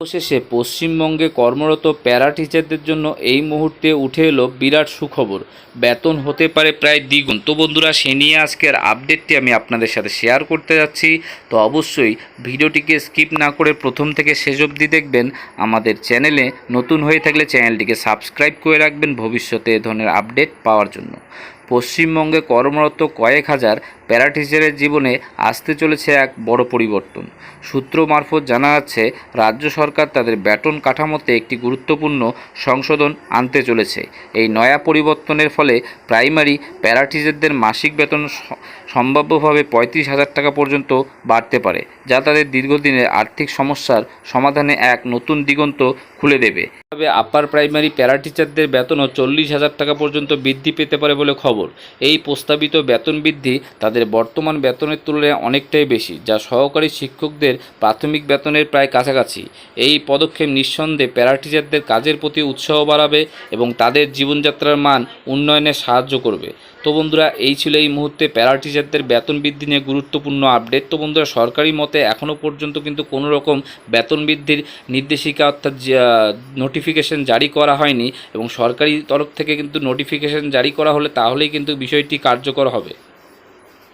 অবশেষে পশ্চিমবঙ্গে কর্মরত প্যারা টিচারদের জন্য এই মুহূর্তে উঠে এলো বিরাট সুখবর। বেতন হতে পারে প্রায় দ্বিগুণ। তো বন্ধুরা, সে নিয়ে আজকের আপডেটটি আমি আপনাদের সাথে শেয়ার করতে যাচ্ছি। তো অবশ্যই ভিডিওটিকে স্কিপ না করে প্রথম থেকে শেষ অবধি দেখবেন। আমাদের চ্যানেলে নতুন হয়ে থাকলে চ্যানেলটিকে সাবস্ক্রাইব করে রাখবেন ভবিষ্যতে এ ধরনের আপডেট পাওয়ার জন্য। পশ্চিমবঙ্গে কর্মরত কয়েক হাজার প্যারা টিচারের জীবনে আসতে চলেছে এক বড় পরিবর্তন। সূত্র মারফত জানা যাচ্ছে, রাজ্য সরকার তাদের বেতন কাঠামোতে একটি গুরুত্বপূর্ণ সংশোধন আনতে চলেছে। এই নয়া পরিবর্তনের ফলে প্রাইমারি প্যারা টিচারদের মাসিক বেতন সম্ভাব্যভাবে পঁয়ত্রিশ হাজার টাকা পর্যন্ত বাড়তে পারে, যা তাদের দীর্ঘদিনের আর্থিক সমস্যার সমাধানে এক নতুন দিগন্ত খুলে দেবে। তবে আপার প্রাইমারি প্যারা টিচারদের বেতনও চল্লিশ হাজার টাকা পর্যন্ত বৃদ্ধি পেতে পারে বলে খবর। এই প্রস্তাবিত বেতন বৃদ্ধি তাদের বর্তমান বেতনের তুলনায় অনেকটাই বেশি, যা সহকারী শিক্ষকদের প্রাথমিক বেতনের প্রায় কাছাকাছি। এই পদক্ষেপ নিঃসন্দেহে প্যারা টিচারদের কাজের প্রতি উৎসাহ বাড়াবে এবং তাদের জীবনযাত্রার মান উন্নয়নে সাহায্য করবে। তো বন্ধুরা, এই ছিল এই মুহূর্তে প্যারা টিচারদের বেতন বৃদ্ধি নিয়ে গুরুত্বপূর্ণ আপডেট। তো বন্ধুরা, সরকারি মতে এখনও পর্যন্ত কিন্তু কোনো রকম বেতন বৃদ্ধির নির্দেশিকা অর্থাৎ নোটিফিকেশন জারি করা হয়নি এবং সরকারি তরফ থেকে কিন্তু নোটিফিকেশন জারি করা হলে তাহলেই কিন্তু বিষয়টি কার্যকর হবে।